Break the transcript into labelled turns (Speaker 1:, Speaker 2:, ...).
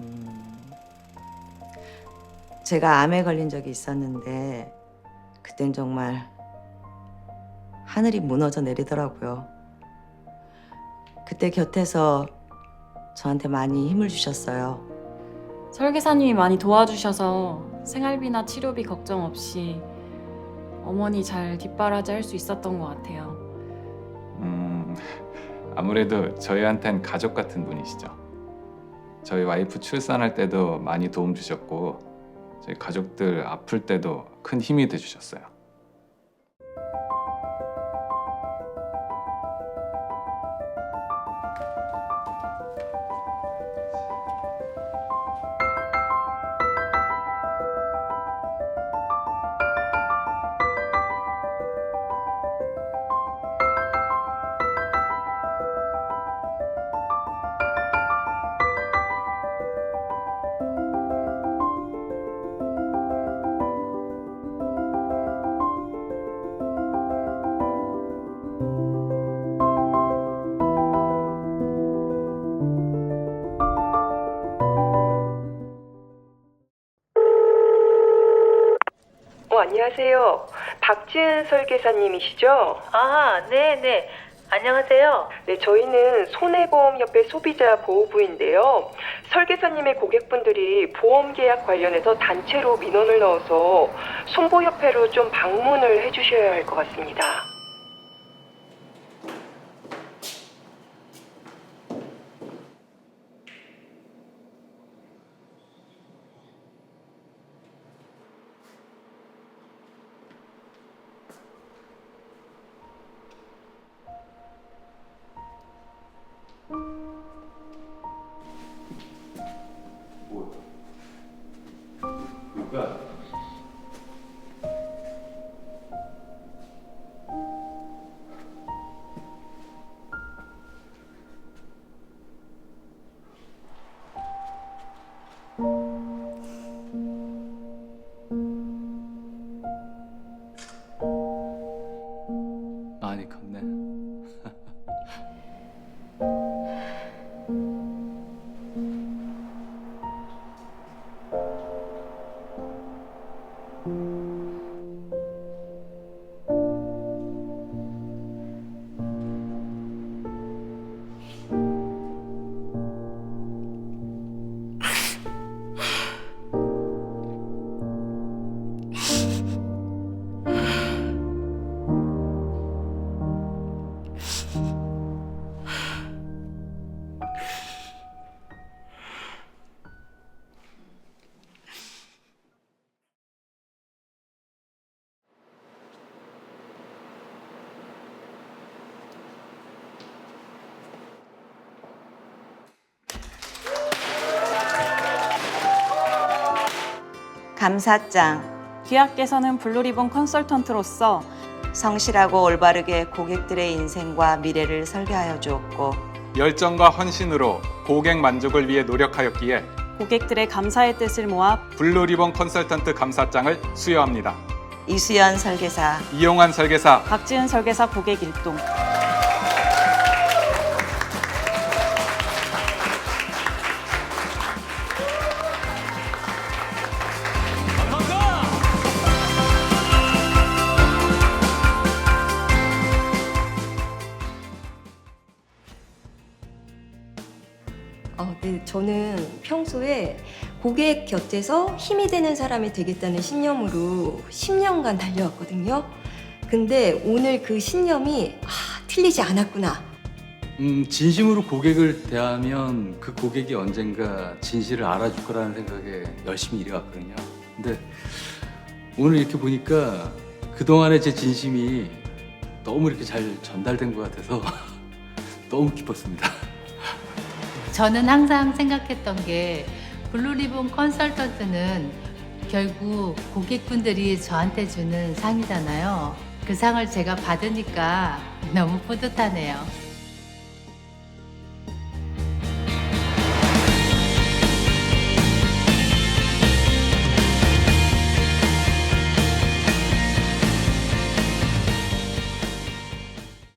Speaker 1: 음, 제가 암에 걸린 적이 있었는데 그땐 정말 하늘이 무너져 내리더라고요. 그때 곁에서 저한테 많이 힘을 주셨어요.
Speaker 2: 설계사님이 많이 도와주셔서 생활비나 치료비 걱정 없이 어머니 잘 뒷바라지 할 수 있었던 것 같아요.
Speaker 3: 음, 아무래도 저희한텐 가족 같은 분이시죠. 저희 와이프 출산할 때도 많이 도움 주셨고 저희 가족들 아플 때도 큰 힘이 돼 주셨어요.
Speaker 4: 안녕하세요. 박지은 설계사님이시죠?
Speaker 5: 아, 네, 네. 안녕하세요.
Speaker 4: 네, 저희는 손해보험협회 소비자 보호부인데요. 설계사님의 고객분들이 보험 계약 관련해서 단체로 민원을 넣어서 손보협회로 좀 방문을 해주셔야 할 것 같습니다.
Speaker 6: 많이 컸네.
Speaker 1: 감사장,
Speaker 2: 귀하께서는 블루리본 컨설턴트로서
Speaker 1: 성실하고 올바르게 고객들의 인생과 미래를 설계하여 주었고
Speaker 3: 열정과 헌신으로 고객 만족을 위해 노력하였기에
Speaker 2: 고객들의 감사의 뜻을 모아
Speaker 3: 블루리본 컨설턴트 감사장을 수여합니다.
Speaker 1: 이수연 설계사,
Speaker 3: 이용환 설계사.
Speaker 2: 박지은 설계사 고객 일동
Speaker 7: 어, 네, 저는 평소에 고객 곁에서 힘이 되는 사람이 되겠다는 신념으로 10년간 달려왔거든요. 근데 오늘 그 신념이 아, 틀리지 않았구나.
Speaker 6: 음, 진심으로 고객을 대하면 그 고객이 언젠가 진실을 알아줄 거라는 생각에 열심히 일해왔거든요. 근데 오늘 이렇게 보니까 그동안의 제 진심이 너무 이렇게 잘 전달된 것 같아서 너무 기뻤습니다.
Speaker 5: 저는 항상 생각했던 게 블루리본 컨설턴트는 결국 고객분들이 저한테 주는 상이잖아요. 그 상을 제가 받으니까 너무 뿌듯하네요.